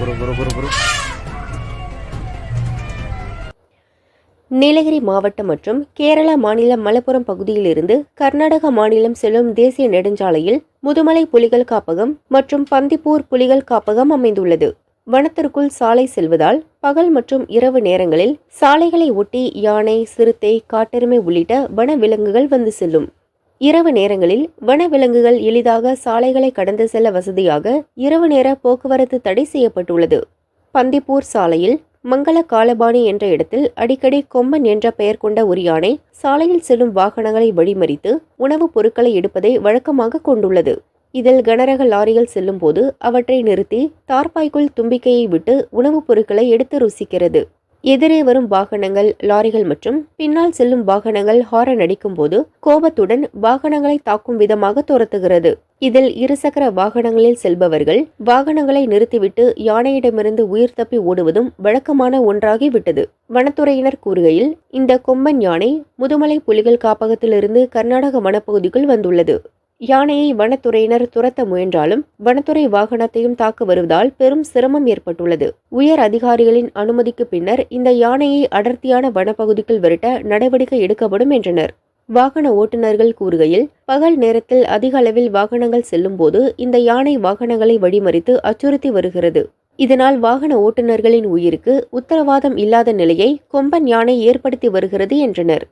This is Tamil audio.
குரு குரு குரு குரு. நீலகிரி மாவட்டம் மற்றும் கேரள மாநிலம் மலப்புரம் பகுதியிலிருந்து கர்நாடக மாநிலம் செல்லும் தேசிய நெடுஞ்சாலையில் முதுமலை புலிகள் காப்பகம் மற்றும் பந்திப்பூர் புலிகள் காப்பகம் அமைந்துள்ளது. வனத்திற்குள் சாலை செல்வதால் பகல் மற்றும் இரவு நேரங்களில் சாலைகளை ஒட்டி யானை சிறுத்தை காட்டெருமை உள்ளிட்ட வன விலங்குகள் வந்து செல்லும். இரவு நேரங்களில் வனவிலங்குகள் எளிதாக சாலைகளை கடந்து செல்ல வசதியாக இரவு நேர போக்குவரத்து தடை செய்யப்பட்டுள்ளது. பந்திப்பூர் சாலையில் மங்கள காலபாணி என்ற இடத்தில் அடிக்கடி கொம்பன் என்ற பெயர் கொண்ட ஒரு யானை சாலையில் செல்லும் வாகனங்களை வழிமறித்து உணவுப் பொருட்களை எடுப்பதை வழக்கமாக கொண்டுள்ளது. இதில் கனரக லாரிகள் செல்லும்போது அவற்றை நிறுத்தி தார்பாய்க்குள் தும்பிக்கையை விட்டு உணவுப் பொருட்களை எடுத்து ருசிக்கிறது. எதிரே வரும் வாகனங்கள் லாரிகள் மற்றும் பின்னால் செல்லும் வாகனங்கள் ஹாரன் அடிக்கும்போது கோபத்துடன் வாகனங்களை தாக்கும் விதமாக துரத்துகிறது. இதில் இருசக்கர வாகனங்களில் செல்பவர்கள் வாகனங்களை நிறுத்திவிட்டு யானையிடமிருந்து உயிர் தப்பி ஓடுவதும் வழக்கமான ஒன்றாகிவிட்டது வனத்துறையினர் கூறுகையில் இந்த கொம்பன் யானை முதுமலை புலிகள் காப்பகத்திலிருந்து கர்நாடக வனப்பகுதிக்குள் வந்துள்ளது. யானையை வனத்துறையினர் துரத்த முயன்றாலும் வனத்துறை வாகனத்தையும் தாக்க வருவதால் பெரும் சிரமம் ஏற்பட்டுள்ளது. உயர் அதிகாரிகளின் அனுமதிக்கு பின்னர் இந்த யானையை அடர்த்தியான வனப்பகுதிக்குள் விரட்ட நடவடிக்கை எடுக்கப்படும் என்றனர். வாகன ஓட்டுநர்கள் கூறுகையில் பகல் நேரத்தில் அதிக அளவில் வாகனங்கள் செல்லும்போது இந்த யானை வாகனங்களை வழிமறித்து அச்சுறுத்தி வருகிறது. இதனால் வாகன ஓட்டுநர்களின் உயிருக்கு உத்தரவாதம் இல்லாத நிலையை கொம்பன் யானை ஏற்படுத்தி வருகிறது என்றனர்.